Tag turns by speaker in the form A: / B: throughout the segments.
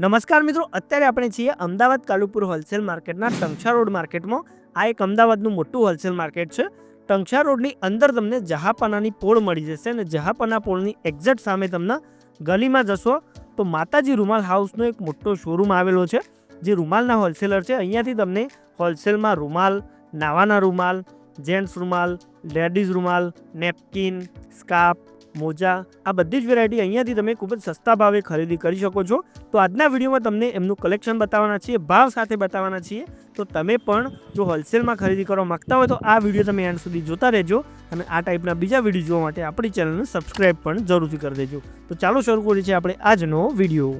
A: નમસ્કાર મિત્રો, અત્યારે આપણે છીએ અમદાવાદ કાલુપુર હોલસેલ માર્કેટના ટંક્ષા રોડ માર્કેટમાં. આ એક અમદાવાદનું મોટું હોલસેલ માર્કેટ છે. ટંક્ષા રોડની અંદર તમને જહાપનાની પોળ મળી જશે અને જહાપના પોળની એક્ઝેક્ટ સામે તમને ગલીમાં જશો તો માતાજી રૂમાલ હાઉસનો એક મોટો શોરૂમ આવેલો છે. જે રૂમાલના હોલસેલર છે. અહીંયાથી તમને હોલસેલમાં રૂમાલ, નાવાના રૂમાલ, જેન્ટ્સ રૂમાલ, લેડીઝ રૂમાલ, નેપકિન, સ્કાર્ફ મોજા, આ બધી જ વેરાયટી અહીંયાથી તમે ખૂબ જ સસ્તા ભાવે ખરીદી કરી શકો છો. તો આજના વિડીયોમાં તમને એમનું કલેક્શન બતાવવાના છીએ, ભાવ સાથે બતાવવાના છીએ. તો તમે પણ જો હોલસેલમાં ખરીદી કરવા માગતા હોય તો આ વીડિયો તમે એન્ડ સુધી જોતા રહેજો અને આ ટાઈપના બીજા વીડિયો જોવા માટે આપણી ચેનલને સબસ્ક્રાઈબ પણ જરૂરથી કરી દેજો. તો ચાલો શરૂ કરીએ છીએ આપણે આજનો વીડિયો.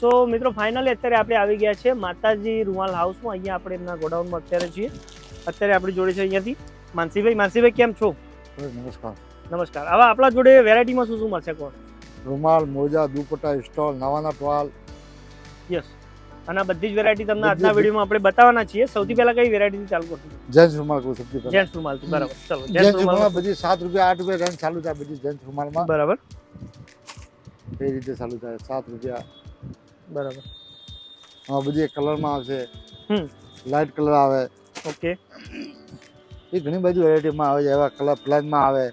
A: સો મિત્રો ફાઇનલી અત્યારે આપણે આવી ગયા છે માતાજી રૂમાલ હાઉસમાં અહીંયા આપણે એમના ગોડાઉનમાં અત્યારે છીએ. અત્યારે આપણી જોડે છે અહીંયાથી. માનસીભાઈ માનસીભાઈ કેમ છો?
B: નમસ્કાર.
A: નમસ્કાર. હવે આપણા જોડે વેરાયટીમાં શું શું મળશે કોણ?
B: રૂમાલ મોજા દુપટ્ટા સ્ટોલ નવાના ટવાલ
A: યસ. અને બધી જ વેરાયટી તમને આજના. વિડીયોમાં આપણે બતાવવાના છીએ. સૌથી પહેલા કઈ વેરાયટી ચાલુ કરશું?
B: જેન્ટ્સ રૂમાલ કહું સૌથી પહેલા.
A: જેન્ટ્સ રૂમાલથી બરાબર. ચલો જેન્ટ્સ
B: જેન્ટ્સ
A: રૂમાલ
B: રૂમાલ બધી સાત રૂપિયા આઠ રૂપિયા રેન્જ ચાલુ થાય બધી જેન્ટ્સ રૂમાલમાં.
A: બરાબર.
B: એ રીતે ચાલુ થાય સાત રૂપિયા.
A: બરાબર.
B: હા બધી કલરમાં આવશે.
A: હમ.
B: લાઇટ કલર આવે.
A: ઓકે.
B: એ ઘણી બધી વેરાયટીમાં આવે છે એવા કલર પ્લાનમાં આવે.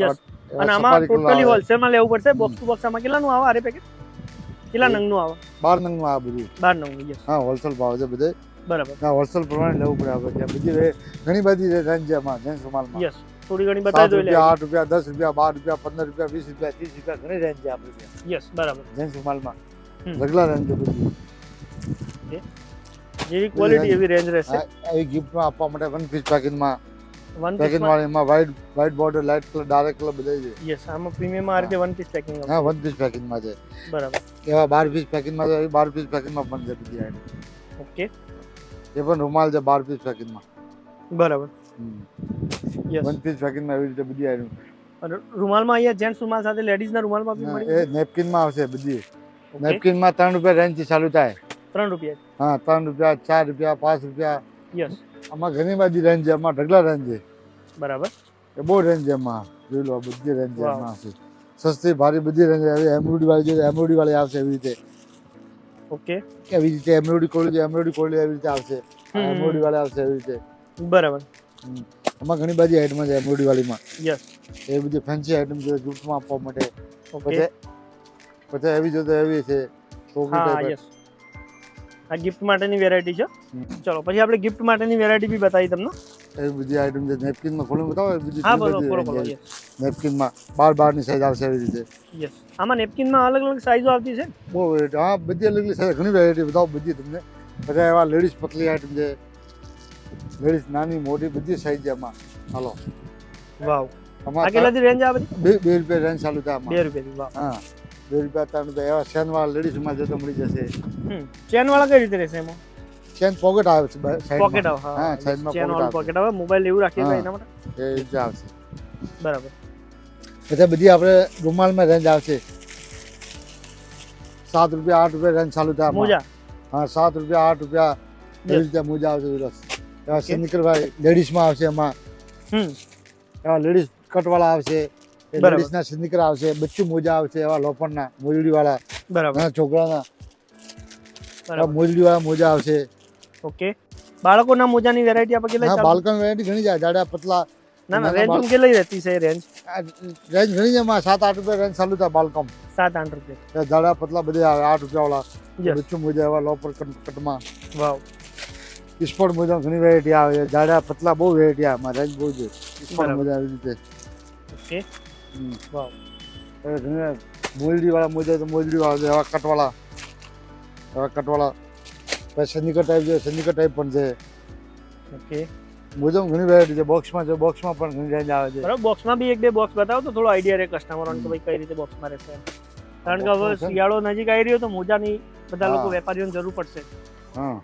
A: યસ અને આમાં ટોટલી. હોલસેલમાં લેવું પડશે બોક્સ ટુ બોક્સ આમાં કેટલાનું આવે આરે પેકેટ કેટલા નંગનું આવે?
B: બાર નંગનું આવે બધું.
A: બાર નંગનું યસ
B: હા હોલસેલ ભાવ છે બધે.
A: બરાબર.
B: હા હોલસેલ પ્રમાણે લેવું પડે આપણે. બધી ઘણી બધી રેન્જ છે આમાં જેન્ટ્સ માલમાં
A: યસ થોડી ઘણી
B: બધા
A: બતાવી દો
B: રૂપિયા આઠ રૂપિયા દસ રૂપિયા બાર રૂપિયા પંદર રૂપિયા વીસ રૂપિયા ત્રીસ રૂપિયા ઘણી રેન્જ છે આપણે
A: યસ બરાબર.
B: જેન્ટ્સ
A: માલમાં.
B: રેગ્યુલર રેન્જ બધી.
A: જેવી ક્વોલિટી એવી રેન્જ રહેશે
B: આ- આવી ગિફ્ટમાં આપવા માટે વન પીસ પેકિંગમાં
A: વન
B: પેકિંગ
A: પીસમાં
B: વાળી એમાં white white border light colour dark colour બધા છે
A: યસ આમાં પ્રીમિયમ આ રીતે વન પીસ પેકિંગ
B: હા વન પીસ પેકિંગમાં છે
A: બરાબર
B: એવા બાર પીસ પેકિંગમાં છે એવી બાર પીસ પેકિંગમાં પણ છે બધી item.
A: ઓકે
B: એ પણ રૂમાલ છે બાર પીસ પેકિંગમાં
A: બરાબર યસ
B: વન પીસ પેકિંગમાં એવી રીતે બધી item.
A: અને રૂમાલમાં અહીંયા જેન્ટ્સ રૂમાલ સાથે લેડીઝના રૂમાલમાં બી
B: હા,
A: મળી
B: એ નેપકિનમાં આવશે બધી
A: ઓકે
B: નેપકિનમાં ત્રણ રૂપિયા રેન્જથી ચાલુ થાય
A: ત્રણ રૂપિયા
B: હા ત્રણ રૂપિયા ચાર રૂપિયા પાંચ રૂપિયા.
A: યસ.
B: આમાં ઘણી બધી રેન્જ છે આમાં ઢગલા રેન્જ છે.
A: બરાબર.
B: એ બહુ રેન્જ છે એમાં જોઈ લો બધી રેન્જ છે છે. સસ્તી ભારી બધી રેન્જ આવી એમ્બ્રોઇડરી વાળી જોઈએ એમ્બ્રોઇડરી વાળી આવશે એવી રીતે.
A: ઓકે.
B: એવી રીતે એમ્બ્રોઇડરી કોળી જોઈએ એમ્બ્રોઇડરી કોળી એવી રીતે આવશે.
A: એમરોડી
B: એમ્બ્રોઇડરી વાળી આવશે એવી રીતે.
A: બરાબર.
B: એમાં ઘણી બધી આઈટમ છે એમ્બ્રોઇડરી વાળીમાં.
A: યસ.
B: એ બધી ફેન્સી આઈટમ છે ગિફ્ટમાં આપવા માટે. પછી પછી એવી જોતો એવી છે. type.
A: યસ. આ ગિફ્ટ માટેની વેરાયટી છે. ચલો પછી આપણે ગિફ્ટ માટેની વેરાયટી બી બતાવી તમને.
B: એ બધી આઈટમ છે નેપકિનમાં ખોલીને બતાવો બીજી
A: હા બોલો બોલો બોલો
B: નેપકિનમાં બાર બારની સાઈઝ આવશે એવી રીતે.
A: યસ આમાં નેપકિનમાં અલગ અલગ સાઈઝો આવતી છે?
B: બહુ. હા બધી અલગ અલગ સાઈઝ ઘણી વેરાયટી બતાવો બધી તમને. બધા એવા લેડીઝ પતલી આઈટમ છે. લેડીઝ નાની મોટી બધી સાઈઝ છે એમાં હાલો.
A: વાવ. આ કેટલાથી રેન્જ આવે
B: બે બે રૂપિયા રેન્જ ચાલુ થાય
A: બે
B: આમાં
A: રૂપિયાથી વાવ.
B: હા. બે રૂપિયા ત્રણ રૂપિયા એવા ચેનવાળા લેડીઝમાં જતો મળી જશે.
A: ચેનવાળા કઈ રીતે રહેશે એમાં?
B: ચેન પોકેટ આવે છે
A: પોકેટ આવે
B: હા, સાઈડમાં
A: ચેન વાળું. પોકેટ આવે મોબાઈલ એવું રાખીએ એના માટે?
B: એ જ આવશે.
A: બરાબર.
B: પછી બધી આપણે રૂમાલમાં રેન્જ આવશે. સાત રૂપિયા આઠ રૂપિયા રેન્જ ચાલુ થાય.
A: મોજા.
B: હા સાત રૂપિયા આઠ રૂપિયા એવી રીતે મોજા આવશે બસ એવા સિનિકર ભાઈ લેડીઝમાં આવશે એમાં.
A: હમ.
B: એવા લેડીઝ કટવાળા આવશે. લેડીઝના સિનિકર આવશે બચ્ચું મોજા આવશે એવા લોપણના મોજડીવાળા.
A: બરાબર.
B: છોકરાના. મોજડીવાળા મોજા આવશે.
A: ઓકે. બાળકોના મોજાની વેરાયટી આપણે કેટલી
B: હા બાળકોની વેરાયટી ઘણી જાય. જાડા પતલા
A: ના ના રેન્જ કેટલી રહેતી છે રેન્જ
B: રેન્જ ઘણી છે માં સાત આઠ રૂપિયા રેન્જ ચાલુ થાય બાળકોમ.
A: સાત આઠ રૂપિયા.
B: એ જાડા પતલા બધે આવે આઠ રૂપિયા વાળા બચ્ચું મોજા એવા લોપર કટ- કટમાં
A: વાવ
B: સ્પોર્ટ મોજા ઘણી વેરાયટી આવે છે. જાડા પતલા બહુ વેરાયટી આવે. રેન્જ બહુ છે. સ્પોર્ટ
A: બરાબર.
B: મોજા આવી રીતે.
A: ઓકે.
B: મોજડી વાળા મોજા તો મોજડી વાળા એવા કટવાળા એવા કટવાળા પછી સનિકર ટાઈપ છે સનિકર ટાઈપ પણ છે.
A: ઓકે.
B: મોજામાં ઘણી વેરાયટી છે બોક્સમાં છે બોક્સમાં પણ ઘણી રેન્જ આવે છે.
A: બરાબર બોક્સમાં બી એક બે બોક્સ બતાવો તો થોડો આઈડિયા રહે કસ્ટમરોને કે ભાઈ કઈ રીતે બોક્સમાં રહેશે કારણ કે હવે? શિયાળો નજીક આવી રહ્યો તો મોજાની બધા લોકો. વેપારીઓને જરૂર પડશે.
B: હા.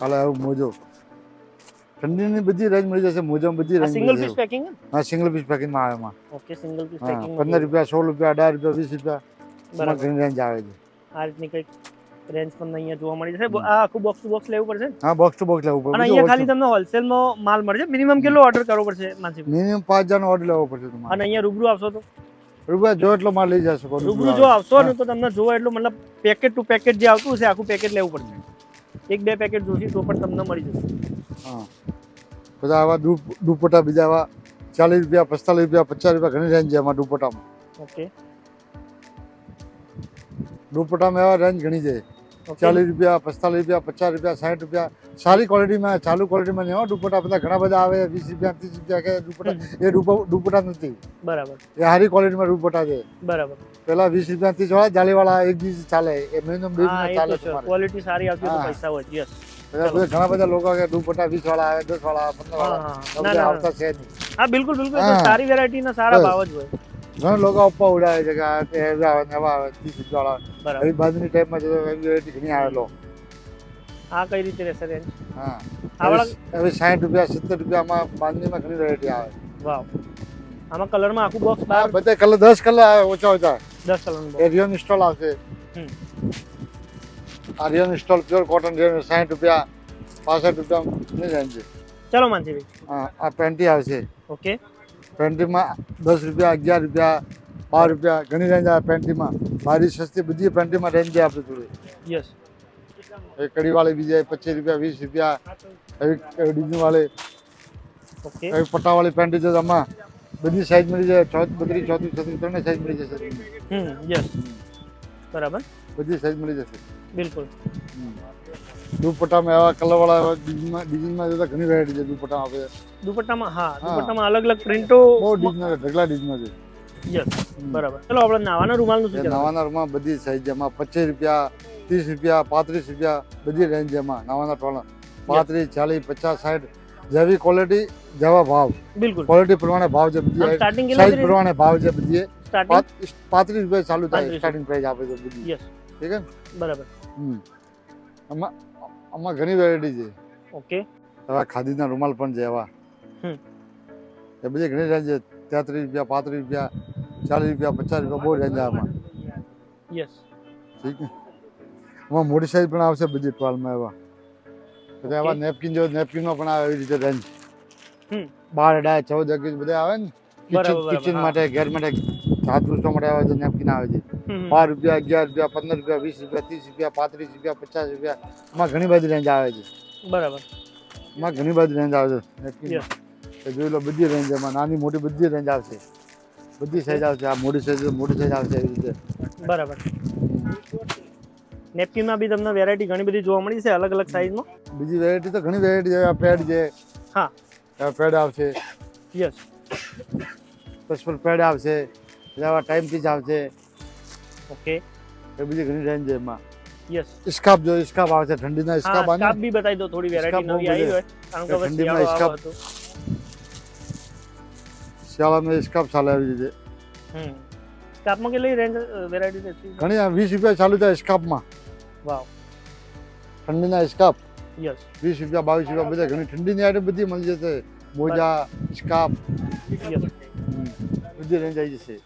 B: હાલ આવું મોજો. ઠંડીની બધી રેન્જ મળી જશે મોજામાં બધી રેન્જ
A: સિંગલ પીસ પેકિંગ
B: હા સિંગલ પીસ પેકિંગમાં આવે માં
A: ઓકે સિંગલ પીસ પેકિંગ
B: પંદર રૂપિયા સોળ રૂપિયા અઢાર રૂપિયા વીસ રૂપિયા
A: બરાબર.
B: ઘણી રેન્જ આવે છે.
A: આ રીતની કંઈક રેન્જ તમને અહીંયા જોવા મળી જશે. આ આખું બોક્સ ટુ બોક્સ લેવું પડશે?
B: હા બોક્સ ટુ બોક્સ લેવું પડે.
A: અને અહીંયા ખાલી તમને હોલસેલમાં માલ મળશે મિનિમમ કેટલો ઓર્ડર કરવો પડશે માનસી?
B: મિનિમમ પાંચ હજારનો ઓર્ડર લેવો પડશે તમારે.
A: અને અહીંયા રૂબરૂ આવશો તો?
B: રૂબરૂ જો એટલો માલ લઈ જશો
A: રૂબરૂ જો આવશો ને તો તમને જોવો એટલું મતલબ પેકેટ ટુ પેકેટ જે આવતું હશે આખું પેકેટ લેવું પડશે. એક બે પેકેટ જોશી તો પણ તમને મળી જશે.
B: હા. બધા આવા દુ દુપટ્ટા બીજા આવા ચાલીસ રૂપિયા પિસ્તાલીસ રૂપિયા પચાસ રૂપિયા ઘણી રેન્જ છે એમાં દુપટ્ટામાં.
A: ઓકે
B: દુપટ્ટામાં એવા રેન્જ ઘણી છે. ચાલીસ રૂપિયા પિસ્તાલીસ રૂપિયા પચાસ રૂપિયા સાઠ રૂપિયા. સારી ક્વોલિટીમાં ચાલુ ક્વોલિટીમાં નહીં હો દુપટ્ટા બધા ઘણા બધા આવે. વીસ રૂપિયા ત્રીસ રૂપિયા કે દુપટ્ટા એ દુપ- દુપટ્ટા નથી.
A: બરાબર.
B: એ સારી ક્વોલિટીમાં દુપટ્ટા છે.
A: બરાબર.
B: પેલા વીસ રૂપિયા ત્રીસ વાળા જાલીવાળા એક દિવસ ચાલે. એ મહિનો બે
A: હા
B: મહિના
A: એ
B: ચાલે
A: તો છે.
B: તમારે.
A: ક્વોલિટી સારી આવતી હોય તો
B: હા.
A: પૈસા હોય યસ
B: બધા બધા ઘણા બધા લોકો કે દુપટ્ટા વીસ વાળા આવે દસ વાળા પંદર વાળા આવતા છે નહીં.
A: હા બિલકુલ બિલકુલ. સારી વેરાયટી ના સારા ભાવ જ હોય.
B: ઘણા લોકો અપ્પા ઉડાવે છે કે આ તે આવે ને આવે ત્રીસ વાળા એવી બાજુની ટાઈપમાં જતો વેરાયટી ઘણી આવેલો.
A: આ કઈ રીતે રહેશે રેન્જ
B: હા.
A: આવડા
B: હવે સાઠ રૂપિયા સિત્તેર રૂપિયામાં બાંધણીમાં ઘણી વેરાયટી આવે.
A: વાવ. આમાં કલરમાં આખું બોક્સ
B: બધા કલર દસ કલર આવે ઓછા ઓછા.
A: દસ કલર એરિયો
B: ઇન્સ્ટોલ સ્ટોલ આવશે.
A: હમ.
B: આ rayon stole pure cotton rayon સાઠ રૂપિયા પાસઠ રૂપિયા નહીં જાય છે
A: ચલો માનસીભાઈ
B: હા આ પેન્ટી આવશે
A: ઓકે
B: પેન્ટીમાં દસ રૂપિયા અગિયાર રૂપિયા બાર રૂપિયા ઘણી રેન્જ આવે પેન્ટીમાં મારી સસ્તી બધી પેન્ટીમાં રેન્જ છે આપણે જોડે
A: યસ
B: એ કડીવાળી બી જાય પચીસ રૂપિયા વીસ રૂપિયા એવી ડિઝાઇનવાળી
A: ઓકે
B: એવી પટ્ટાવાળી પેન્ટ છે આમાં બધી સાઈઝ મળી જાય ચોથ બત્રીસ ચોત્રીસ છત્રીસ ત્રણે સાઈઝ મળી જશે તમને.
A: હમ યસ બરાબર
B: બધી સાઈઝ મળી જશે
A: બિલકુલ.
B: દુપટ્ટામાં એવા કલરવાળા વાળા ડિઝાઇનમાં જતા ઘણી વેરાયટી છે દુપટ્ટામાં આપણે.
A: દુપટ્ટામાં હા. દુપટ્ટામાં અલગ અલગ પ્રિન્ટો
B: બહુ ડિઝાઇન છે ઢગલા ડિઝાઇન છે.
A: યસ બરાબર. ચલો આપણે નાવાના રૂમાલનું શું
B: નાવાના રૂમાલ બધી સાઈઝ છે. પચીસ રૂપિયા ત્રીસ રૂપિયા પાંત્રીસ રૂપિયા બધી રેન્જ એમાં નાવાના ટોળા પાંત્રીસ ચાલીસ પચાસ સાઠ જેવી ક્વોલિટી જેવા ભાવ.
A: બિલકુલ.
B: ક્વોલિટી પ્રમાણે ભાવ છે બધી. સાઈઝ પ્રમાણે ભાવ છે બધી. પાંત્રીસ રૂપિયા ચાલુ થાય સ્ટાર્ટિંગ પ્રાઇસ આપે છે બધી.
A: યસ.
B: ઠીક છે
A: બરાબર.
B: હમ. આમાં આમાં ઘણી વેરાયટી છે.
A: ઓકે.
B: એવા ખાદીના રૂમાલ પણ છે એવા એ બધી ઘણી રેન્જ છે. તેત્રીસ રૂપિયા પાંત્રીસ રૂપિયા ચાલીસ રૂપિયા પચાસ રૂપિયા બહુ રેન્જ આમાં.
A: યસ.
B: ઠીક છે આમાં મોટી સાઈઝ પણ આવશે બધી ટ્વેલ્વમાં એવા બધા એવા. નેપકિન જેવા નેપકિનમાં પણ આવે એવી રીતે રેન્જ બાર અઢાર ચૌદ અગિયાર બધા આવે ને. કિચન કિચન માટે ઘેર માટે હાથ પૂછવા માટે આવે છે નેપકિન આવે છે. બાર રૂપિયા અગિયાર રૂપિયા પંદર રૂપિયા વીસ રૂપિયા ત્રીસ રૂપિયા પાંત્રીસ રૂપિયા પચાસ રૂપિયા એમાં ઘણી બધી રેન્જ આવે છે.
A: બરાબર.
B: એમાં ઘણી બધી રેન્જ આવે છે નેપકિન જોઈ લો બધી રેન્જ એમાં. નાની મોટી બધી રેન્જ આવશે. બધી સાઈઝ આવશે. આ મોટી સાઈઝ મોટી સાઈઝ આવશે એવી રીતે.
A: બરાબર. નેપકિનમાં બી તમને વેરાયટી ઘણી બધી જોવા મળી છે અલગ અલગ સાઈઝમાં
B: બીજી વેરાયટી તો ઘણી વેરાયટી છે. આ પેડ છે.
A: હા.
B: પેડ આવશે.
A: યસ.
B: પછી પેડ આવશે. પછી આવા ટાઈમ પીસ આવશે
A: ઓકે.
B: એ બીજી ઘણી રેન્જ છે એમાં.
A: યસ
B: સ્કાપ જો સ્કાપ આવશે ઠંડીના
A: હા
B: આવે
A: સ્કાર્ફ બી બતાવી દો થોડી વેરાયટી નવી આવી હોય કારણ કે
B: ઠંડીમાં સ્કાર્ફ. શિયાળામાં સ્કાપ ચાલે આવી રીતે.
A: હમ. સ્કાર્ફમાં કેટલી રેન્જ વેરાયટી છે?
B: ઘણી વીસ રૂપિયા ચાલુ થાય સ્કાપમાં
A: વાવ.
B: ઠંડીના સ્કાપ
A: યસ
B: વીસ રૂપિયા બાવીસ રૂપિયા બધા ઘણી ઠંડીની આઈટમ બધી મળી જશે. મોજા સ્કાપ બધી રેન્જ આવી જશે.